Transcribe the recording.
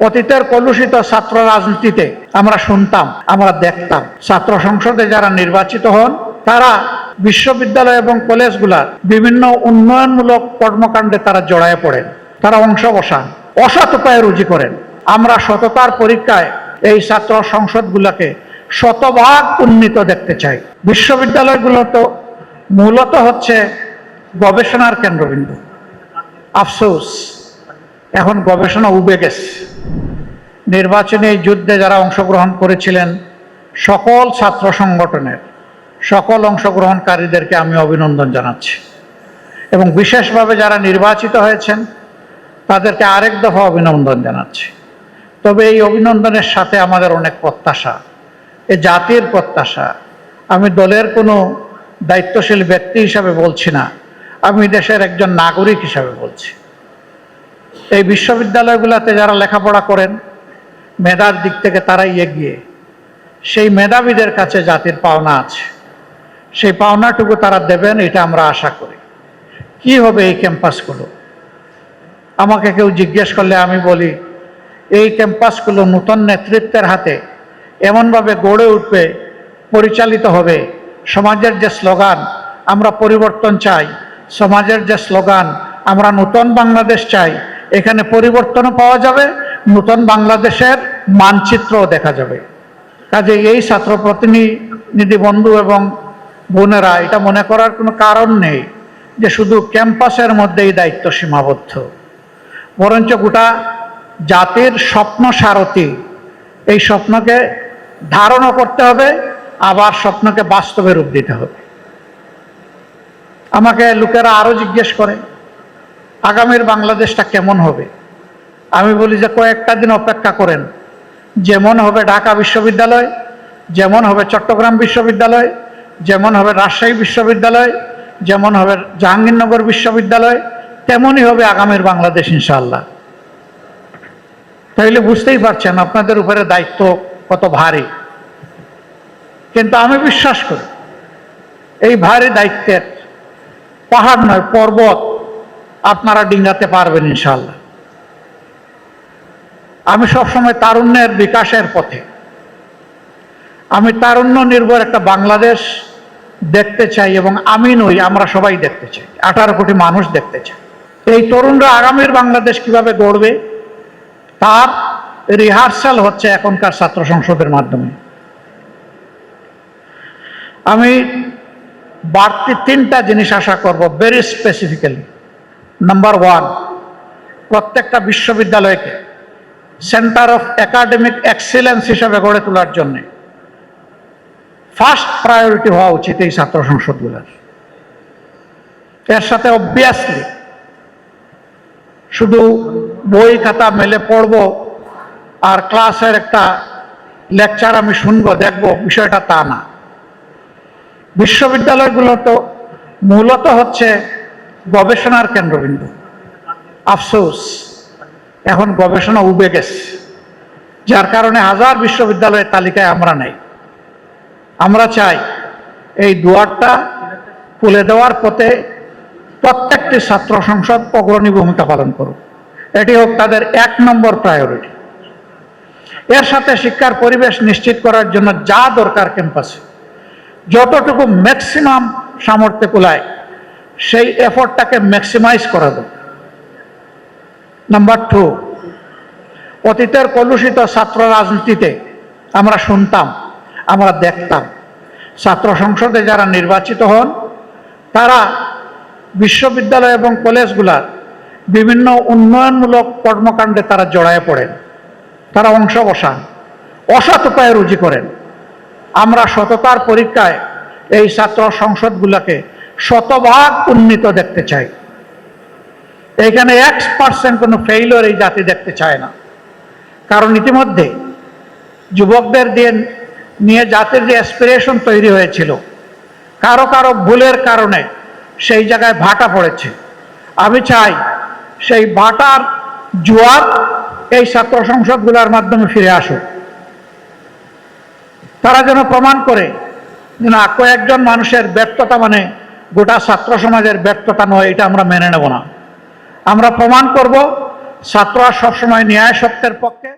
অতীতের কলুষিত ছাত্র রাজনীতিতে আমরা শুনতাম, আমরা দেখতাম। ছাত্র সংসদে যারা নির্বাচিত হন, তারা বিশ্ববিদ্যালয় এবং কলেজগুলার বিভিন্ন উন্নয়নমূলক কর্মকাণ্ডে তারা জড়ায় পড়েন, তারা অংশ বসান অসৎ উপায়ে রুজি করেন। আমরা সততার পরীক্ষায় এই ছাত্র সংসদগুলোকে শতভাগ উন্নীত দেখতে চাই। বিশ্ববিদ্যালয়গুলো তো মূলত হচ্ছে গবেষণার কেন্দ্রবিন্দু। আফসোস, এখন গবেষণা উবে গেছে। নির্বাচনী যুদ্ধে যারা অংশগ্রহণ করেছিলেন, সকল ছাত্র সংগঠনের, সকল অংশগ্রহণকারীদেরকে আমি অভিনন্দন জানাচ্ছি। এবং বিশেষভাবে যারা নির্বাচিত হয়েছেন, তাদেরকে আরেক দফা অভিনন্দন জানাচ্ছি। তবে এই অভিনন্দনের সাথে আমাদের অনেক প্রত্যাশা। এ জাতির প্রত্যাশা। আমি দলের কোনো দায়িত্বশীল ব্যক্তি হিসাবে বলছি না। আমি দেশের একজন নাগরিক হিসাবে বলছি। এই বিশ্ববিদ্যালয়গুলোতে যারা লেখাপড়া করেন মেধার দিক থেকে তারাই এগিয়ে। সেই মেধাবীদের কাছে জাতির পাওনা আছে। সেই পাওনাটুকু তারা দেবেন, এটা আমরা আশা করি। কি হবে এই ক্যাম্পাসগুলো? আমাকে কেউ জিজ্ঞেস করলে আমি বলি, এই ক্যাম্পাসগুলো নূতন নেতৃত্বের হাতে এমনভাবে গড়ে উঠবে, পরিচালিত হবে, সমাজের যে স্লোগান, আমরা পরিবর্তন চাই, সমাজের যে স্লোগান, আমরা নূতন বাংলাদেশ চাই, এখানে পরিবর্তনও পাওয়া যাবে, নূতন বাংলাদেশের মানচিত্রও দেখা যাবে। কাজে এই ছাত্র প্রতিনিধি বন্ধু এবং বোনেরা, এটা মনে করার কোনো কারণ নেই যে শুধু ক্যাম্পাসের মধ্যেই দায়িত্ব সীমাবদ্ধ। বরঞ্চ গোটা জাতির স্বপ্ন সারথি। এই স্বপ্নকে ধারণও করতে হবে, আবার স্বপ্নকে বাস্তবে রূপ দিতে হবে। আমাকে লোকেরা আরও জিজ্ঞেস করে, আগামীর বাংলাদেশটা কেমন হবে? আমি বলি যে কয়েকটা দিন অপেক্ষা করেন। যেমন হবে ঢাকা বিশ্ববিদ্যালয়, যেমন হবে চট্টগ্রাম বিশ্ববিদ্যালয়, যেমন হবে রাজশাহী বিশ্ববিদ্যালয়, যেমন হবে জাহাঙ্গীরনগর বিশ্ববিদ্যালয়, তেমনই হবে আগামীর বাংলাদেশ ইনশাআল্লাহ। তাইলে বুঝতেই পারছেন আপনাদের উপরে দায়িত্ব কত ভারী। কিন্তু আমি বিশ্বাস করি, এই ভারী দায়িত্বের পাহাড় নয়, পর্বত আপনারা ডিঙ্গাতে পারবেন ইনশাল্লাহ আমি সবসময় তারুণ্যের বিকাশের পথে। আমি তারুণ্য নির্ভর একটা বাংলাদেশ দেখতে চাই এবং আমি নই আমরা সবাই দেখতে চাই। আঠারো কোটি মানুষ দেখতে চাই। এই তরুণরা আগামীর বাংলাদেশ কীভাবে গড়বে, তার রিহার্সাল হচ্ছে এখনকার ছাত্র সংসদের মাধ্যমে। আমি বাড়তি তিনটা জিনিস আশা করব ভেরি স্পেসিফিক্যালি নাম্বার ওয়ান প্রত্যেকটা বিশ্ববিদ্যালয়কে সেন্টার অফ একাডেমিক এক্সেলেন্স হিসাবে গড়ে তোলার জন্যে ফার্স্ট প্রায়োরিটি হওয়া উচিত এই ছাত্র সংসদগুলোর। এর সাথে অবভিয়াসলি শুধু বই খাতা মেলে পড়ব আর ক্লাসের একটা লেকচার আমি শুনব, দেখব, বিষয়টা তা না। বিশ্ববিদ্যালয়গুলো তো মূলত হচ্ছে গবেষণার কেন্দ্রবিন্দু। আফসোস। এখন গবেষণা উবে গেছে। যার কারণে হাজার বিশ্ববিদ্যালয়ের তালিকায় আমরা নেই। আমরা চাই এই দুয়ারটা খুলে দেওয়ার পথে প্রত্যেকটি ছাত্র সংসদ অগ্রণী ভূমিকা পালন করুক। এটি হোক তাদের এক নম্বর প্রায়োরিটি এর সাথে শিক্ষার পরিবেশ নিশ্চিত করার জন্য যা দরকার ক্যাম্পাসে যতটুকু ম্যাক্সিমাম সামর্থ্য কুলায়, সেই এফোর্টটাকে ম্যাক্সিমাইজ করা দরকার। নাম্বার টু অতীতের কলুষিত ছাত্র রাজনীতিতে আমরা শুনতাম, আমরা দেখতাম। ছাত্র সংসদে যারা নির্বাচিত হন, তারা বিশ্ববিদ্যালয় এবং কলেজগুলার বিভিন্ন উন্নয়নমূলক কর্মকাণ্ডে তারা জড়ায় পড়েন। তারা অংশ বসান অসৎ উপায়ে রুজি করেন। আমরা সততার পরীক্ষায় এই ছাত্র সংসদগুলোকে শতভাগ উন্নীত দেখতে চাই। এখানে এক্স পার্সেন্ট কোনো ফেইলর এই জাতি দেখতে চায় না। কারণ ইতিমধ্যে যুবকদের দিয়ে নিয়ে জাতির যে অ্যাসপিরেশন তৈরি হয়েছিল, কারও কারও ভুলের কারণে সেই জায়গায় ভাটা পড়েছে। আমি চাই সেই ভাটার জোয়ার এই ছাত্র সংসদগুলোর মাধ্যমে ফিরে আসুক। তারা যেন প্রমাণ করে যে না, কয়েকজন মানুষের ব্যর্থতা মানে গোটা ছাত্র সমাজের ব্যর্থতা নয়, এটা আমরা মেনে নেব না। আমরা প্রমাণ করব ছাত্ররা সবসময় ন্যায় সত্যের পক্ষে।